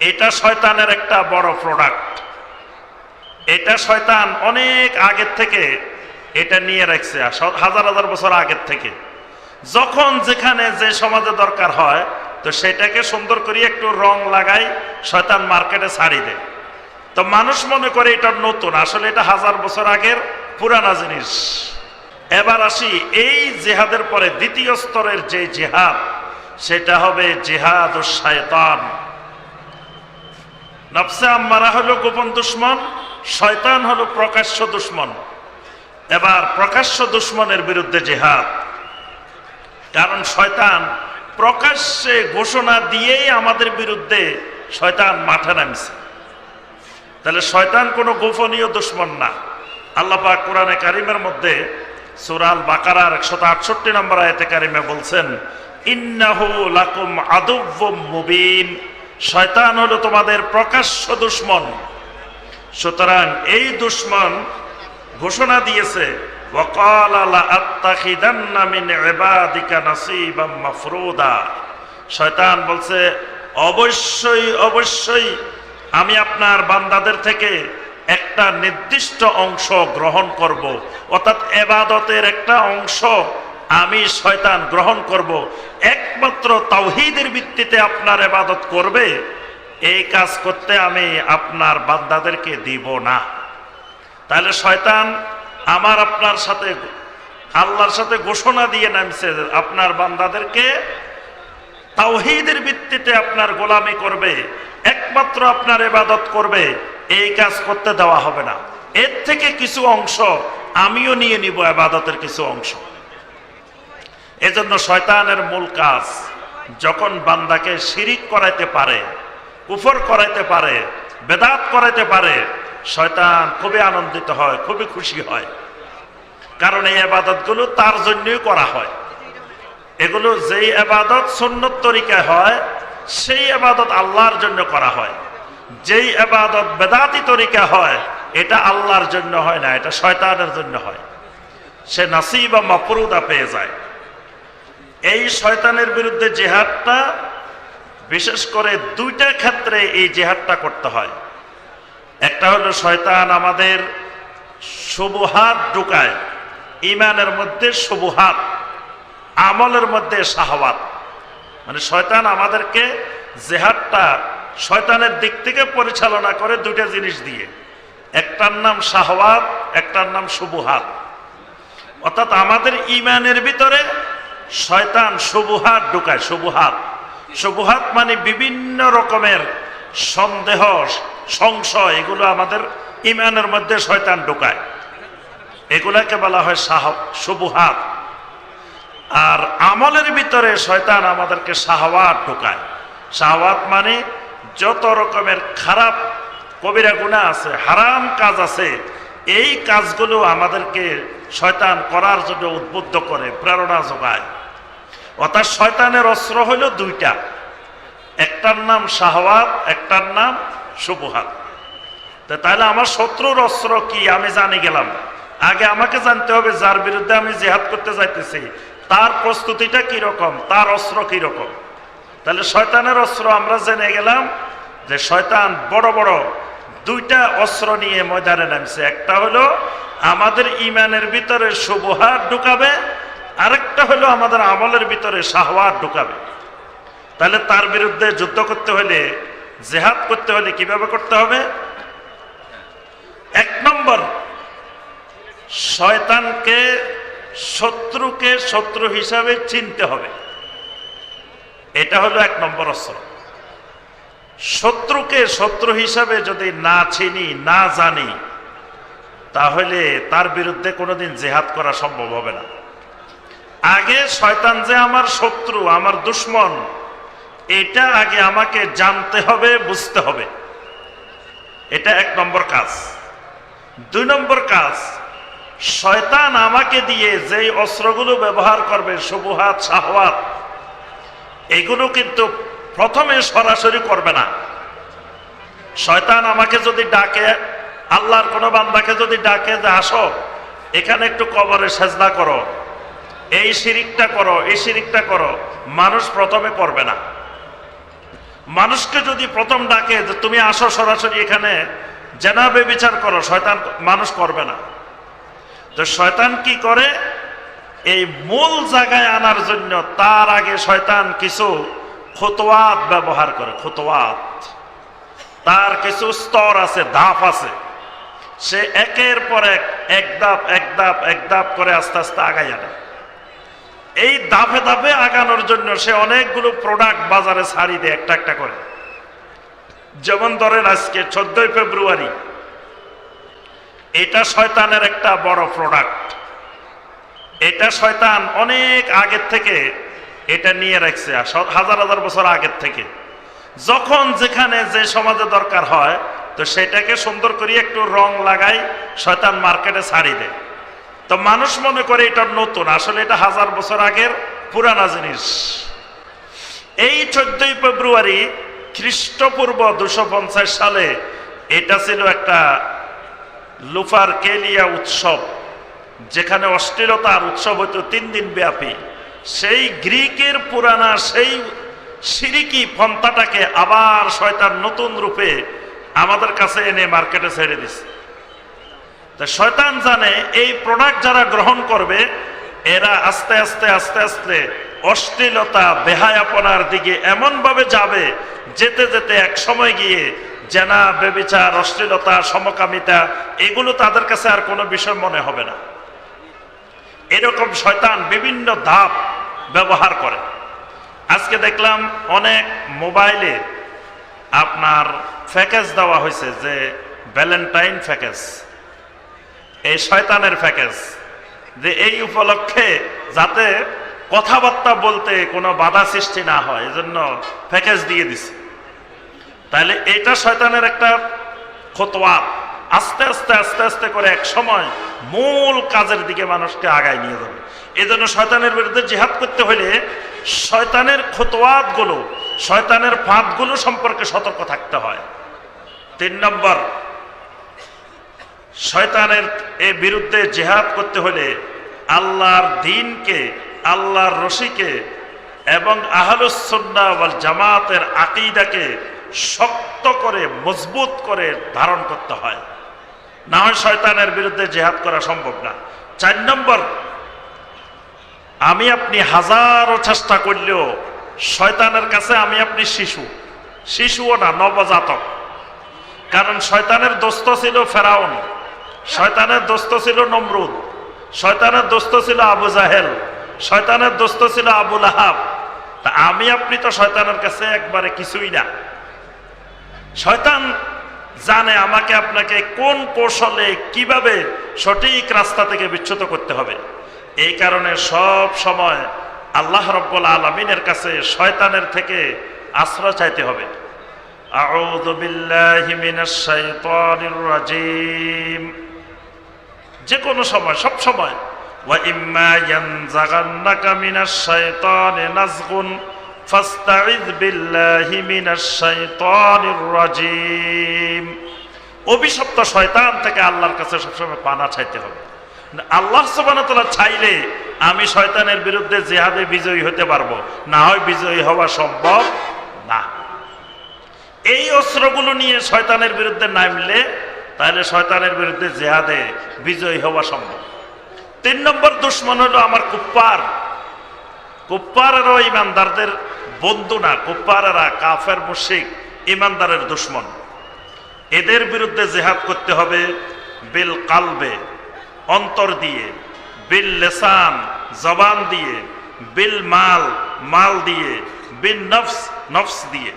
এটা শয়তানের একটা বড় প্রোডাক্ট এটা শয়তান অনেক আগের থেকে এটা নিয়ে রাখছে হাজার হাজার বছর আগের থেকে। যখন যেখানে যে সমাজে দরকার হয়, তো সেটাকে সুন্দর করে একটু রং লাগাই, শয়তান মার্কেটে ছাড়ি দেয়। তো মানুষ মনে করে এটা নতুন, আসলে এটা হাজার বছর আগের পুরানা জিনিস। এবার আসি, এই জেহাদের পরে দ্বিতীয় স্তরের যে জেহাদ, সেটা হবে জেহাদ ও শায়তান। নফসে আম্মারা হলো গোপন দুশ্মন, শয়তান হলো প্রকাশ্য দুশ্মন। এবার প্রকাশ্য দুশ্মনের বিরুদ্ধে জেহাদ। কারণ শয়তান প্রকাশ্যে ঘোষণা দিয়েই আমাদের বিরুদ্ধে শয়তান মাঠে নামছে। তাহলে শয়তান কোনো গোপনীয় দুশ্মন না। আল্লাহ পাক কোরআনে কারিমের মধ্যে সুরাল বাকারার একশত আটষট্টি নম্বর আয়তে কারিমে বলছেন, ইন্নাহু লাকুম আদুব্বুম মুবিন। শয়তান হলো তোমাদের প্রকাশ্য দুশ্মন। সুতরাং এই দুশ্মন ঘোষণা দিয়েছে শয়তান বলছে, অবশ্যই অবশ্যই আমি আপনার বান্দাদের থেকে একটা নির্দিষ্ট অংশ গ্রহণ করব। অর্থাৎ এবাদতের একটা অংশ আমি শয়তান গ্রহণ করব। একমাত্র তাওহীদের ভিত্তিতে আপনার এবাদত করবে। এই কাজ করতে আমি আপনার বান্দাদেরকে দিব না। তাহলে শয়তান আমার আপনার সাথে, আল্লাহর সাথে ঘোষণা দিয়ে নামছে আপনার বান্দাদেরকে তাওহিদের ভিত্তিতে আপনার গোলামি করবে, একমাত্র আপনার এবাদত করবে। এই কাজ করতে দেওয়া হবে না। এর থেকে কিছু অংশ আমিও নিয়ে নিব এবাদতের কিছু অংশ। এজন্য শয়তানের মূল কাজ যখন বান্দাকে শিরিক করাইতে পারে, কুফর করাইতে পারে, বেদাত করাইতে পারে, শয়তান খুবই আনন্দিত হয়, খুবই খুশি হয়। কারণ এই আবাদতগুলো তার জন্যই করা হয়। এগুলো যেই আবাদত সুন্নত তরিকায় হয়, সেই আবাদত আল্লাহর জন্য করা হয়। যেই আবাদত বেদাতি তরিকা হয়, এটা আল্লাহর জন্য হয় না, এটা শয়তানের জন্য হয়। সে নাসিব বা মাপরুদা পেয়ে যায়। এই শয়তানের বিরুদ্ধে জেহাদটা, বিশেষ করে দুইটা ক্ষেত্রে এই জেহাদটা করতে হয়। একটা হলো শয়তান আমাদের সুবুহাত ঢুকায় ইমানের মধ্যে সুবুহাত, আমলের মধ্যে শাহওয়াত। মানে শয়তান আমাদেরকে জেহাদটা শয়তানের দিক থেকে পরিচালনা করে দুইটা জিনিস দিয়ে। একটার নাম শাহওয়াত, একটার নাম সুবুহাত। অর্থাৎ আমাদের ইমানের ভিতরে শয়তান সুবুহাত ঢুকায়, সুবুহাত। সুবুহাত মানে বিভিন্ন রকমের সন্দেহ, সংশয়, এগুলো আমাদের ইমানের মধ্যে শয়তান ঢুকায়। এগুলাকে বলা হয় সাহ সুবুহাত। আর আমলের ভিতরে শয়তান আমাদেরকে শাহওয়াত ঢুকায়। শাহওয়াত মানে যত রকমের খারাপ কবিরা গুণা আছে, হারাম কাজ আছে, এই কাজগুলো আমাদেরকে শয়তান করার জন্য উদ্বুদ্ধ করে, প্রেরণা যোগায়। অর্থাৎ শয়তানের অস্ত্র হইল দুইটা। একটার নাম শাহওয়াত, একটার নাম সুবহাত তাহলে আমার শত্রুর অস্ত্র কি? আমি জানি গেলাম। আগে আমাকে জানতে হবে যার বিরুদ্ধে আমি জেহাদ করতে যাইতেছি। তার প্রস্তুতিটা কি রকম তার অস্ত্র কি রকম তাহলে শয়তানের অস্ত্র আমরা জেনে গেলাম যে শয়তান বড় বড় দুইটা অস্ত্র নিয়ে ময়দানে নামছে। একটা হলো আমাদের ইমানের ভিতরে সুবহার ঢুকাবে আরেকটা হলো আমাদের আমলের ভিতরে শাহওয়াত ঢুকাবে। তাহলে তার বিরুদ্ধে যুদ্ধ করতে হলে, জেহাদ করতে হলে কীভাবে করতে হবে? এক নম্বর, শয়তানকে শত্রুকে শত্রু হিসাবে চিনতে হবে। এটা হলো এক নম্বর অস্ত্র। শত্রুকে শত্রু হিসাবে যদি না চিনি, না জানি, তাহলে তার বিরুদ্ধে কোনোদিন জেহাদ করা সম্ভব হবে না। আগে শয়তান যে আমার শত্রু, আমার দুশ্মন, এটা আগে আমাকে জানতে হবে, বুঝতে হবে। এটা এক নম্বর কাজ। দুই নম্বর কাজ, শয়তান আমাকে দিয়ে যেই অস্ত্রগুলো ব্যবহার করবে, সুবুহাত, শাহওয়াত, এগুলো কিন্তু প্রথমে সরাসরি করবে না। শয়তান আমাকে যদি ডাকে, আল্লাহর কোনো বান্দাকে যদি ডাকে যে, আসো, এখানে একটু কবরে সেজদা করো। এই শিরিকটা করো, এই শিরিকটা করো। মানুষ প্রথমে করবে না। মানুষকে যদি প্রথম ডাকে যে তুমি আসো সরাসরি এখানে, জেনাবে বিচার করো, শয়তান মানুষ করবে না। তো শয়তান কি করে? এই মূল জায়গায় আনার জন্য তার আগে শয়তান কিছু খতোয়াত ব্যবহার করে খতোয়াত তার কিছু স্তর আছে, ধাপ আছে। সে একের পর এক এক ধাপ এক ধাপ এক ধাপ করে আস্তে আস্তে আগাই আনে। এই ধাপে ধাপে আগানোর জন্য সে অনেকগুলো প্রোডাক্ট বাজারে ছাড়ি দেয় একটা একটা করে। যেমন ধরেন আজকে চোদ্দই ফেব্রুয়ারি, এটা শয়তানের একটা বড় প্রোডাক্ট এটা শয়তান অনেক আগের থেকে এটা নিয়ে রাখছে, হাজার হাজার বছর আগের থেকে। যখন যেখানে যে সমাজে দরকার হয়, তো সেটাকে সুন্দর করে একটু রং লাগাই শয়তান মার্কেটে ছাড়ি দেয়। তো মানুষ মনে করে এটা নতুন, আসলে এটা হাজার বছর আগের পুরানা জিনিস। এই চোদ্দই ফেব্রুয়ারি খ্রিস্টপূর্ব দুশো পঞ্চাশ সালে এটা ছিল একটা লুফার কেলিয়া উৎসব, যেখানে অশ্লীলতার উৎসব হতো তিন দিন ব্যাপী। সেই গ্রিকের পুরানা সেই সিরিকি পন্থাটাকে আবার শয়তান নতুন রূপে আমাদের কাছে এনে মার্কেটে ছেড়ে দিছে। শয়তান জানে এই প্রোডাক্ট যারা গ্রহণ করবে, এরা আস্তে আস্তে আস্তে আস্তে অশ্লীলতা, বেহায়াপনার দিকে এমনভাবে যাবে, যেতে যেতে এক সময় গিয়ে জেনা, বেবিচার, অশ্লীলতা, সমকামিতা, এগুলো তাদের কাছে আর কোনো বিষয় মনে হবে না। এরকম শয়তান বিভিন্ন ধাপ ব্যবহার করে। আজকে দেখলাম অনেক মোবাইলে আপনার প্যাকেজ দেওয়া হয়েছে যে ভ্যালেন্টাইন প্যাকেজ। এই শয়তানের প্যাকেজ যে এই উপলক্ষে যাতে কথাবার্তা বলতে কোনো বাধা সৃষ্টি না হয়, এজন্য প্যাকেজ দিয়ে দিছে। তাহলে এইটা শয়তানের একটা খতোয়াত আস্তে আস্তে আস্তে আস্তে করে এক সময় মূল কাজের দিকে মানুষকে আগায় নিয়ে যাবে। এই জন্য শয়তানের বিরুদ্ধে জিহাদ করতে হলে শয়তানের খতোয়াতগুলো, শয়তানের ফাঁদগুলো সম্পর্কে সতর্ক থাকতে হয়। তিন নম্বর শয়তানের এর বিরুদ্ধে জেহাদ করতে হলে আল্লাহর দিনকে, আল্লাহর রশিকে এবং আহলুসন্না ওয়াল জামাতের আকিদাকে শক্ত করে, মজবুত করে ধারণ করতে হয়। না হয় শয়তানের বিরুদ্ধে জেহাদ করা সম্ভব না। চার নম্বর, আমি আপনি হাজারো চেষ্টা করলেও শয়তানের কাছে আমি আপনি শিশু। শিশুও না, নবজাতক। কারণ শয়তানের দোস্ত ছিল ফেরাউন। শয়তানের দোস্ত ছিল নমরুদ। শয়তানের দোস্ত ছিল আবু জাহেল। শয়তানের দোস্ত ছিল আবুল আহাব তা আমি আপনি তো শয়তানের কাছে একবারে কিছুই না। শয়তান জানে আমাকে আপনাকে কোন কৌশলে কীভাবে সঠিক রাস্তা থেকে বিচ্ছুত করতে হবে। এই কারণে সব সময় আল্লাহ রব্বুল আলমিনের কাছে শয়তানের থেকে আশ্রয় চাইতে হবে। আউযু বিল্লাহি মিনাশ শাইতানির যে কোনো সময়, সব সময়। অভিশপ্ত শয়তান থেকে আল্লাহর কাছে সবসময় পানা চাইতে হবে। আল্লাহ সোবানতলা চাইলে আমি শয়তানের বিরুদ্ধে জেহাদে বিজয়ী হতে পারব, না হয় বিজয়ী হওয়া সম্ভব না। এই অস্ত্রগুলো নিয়ে শয়তানের বিরুদ্ধে নামলে তাহলে শয়তানের বিরুদ্ধে জেহাদে বিজয়ী হওয়া সম্ভব। তিন নম্বর দুশ্মন হলো আমার কুপ্পার। কুপ্পারেরও ইমানদারদের বন্ধু না, কুপ্পারেরা কাফের মুশিক ইমানদারের দুশ্মন। এদের বিরুদ্ধে জেহাদ করতে হবে বিল কালবে, অন্তর দিয়ে, বিল লেসান, জবান দিয়ে, বিল মাল মাল দিয়ে, বিল নফস নফস দিয়ে।